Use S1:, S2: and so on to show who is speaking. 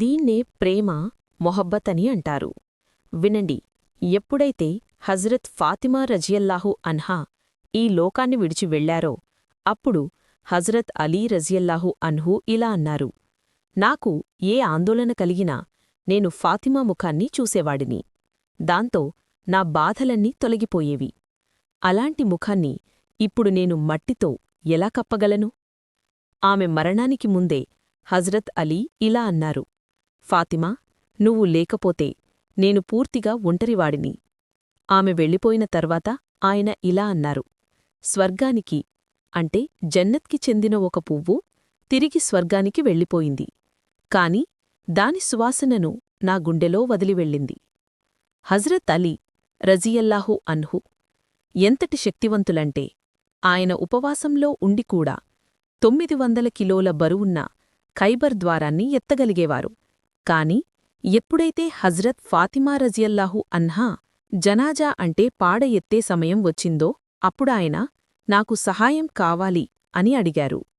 S1: దీన్నే ప్రేమ మొహబ్బత్ అని అంటారు. వినండి ఎప్పుడైతే హజరత్ ఫాతిమా రజియల్లాహు అన్హా ఈ లోకాన్ని విడిచి వెళ్ళారో అప్పుడు హజరత్ అలీ రజియల్లాహు అన్హు ఇలా అన్నారు. నాకు ఏ ఆందోళన కలిగినా నేను ఫాతిమా ముఖాన్ని చూసేవాడిని. దాంతో నా బాధలన్నీ తొలగిపోయేవి. అలాంటి ముఖాన్ని ఇప్పుడు నేను మట్టితో ఎలా కప్పగలను? ఆమె మరణానికి ముందే హజ్రత్ అలీ ఇలా అన్నారు. ఫాతిమా నువ్వు లేకపోతే నేను పూర్తిగా ఒంటరివాడిని. ఆమె వెళ్ళిపోయిన తర్వాత ఆయన ఇలా అన్నారు. స్వర్గానికి అంటే జన్నత్కి చెందిన ఒక పువ్వు తిరిగి స్వర్గానికి వెళ్ళిపోయింది. కాని దాని సువాసనను నా గుండెలో వదిలివెళ్ళింది హజ్రత్ అలీ రజియల్లాహు అన్హు ఎంతటి శక్తివంతులంటే ఆయన ఉపవాసంలో ఉండికూడా తొమ్మిది వందల కిలోల బరువున్న ఖైబర్ ద్వారాన్ని ఎత్తగలిగేవారు. కాని ఎప్పుడైతే హజ్రత్ ఫాతిమా రజియల్లాహు అన్హా జనాజా అంటే పాడ ఎత్తే సమయం వచ్చిందో అప్పుడాయన నాకు సహాయం కావాలి అని అడిగారు.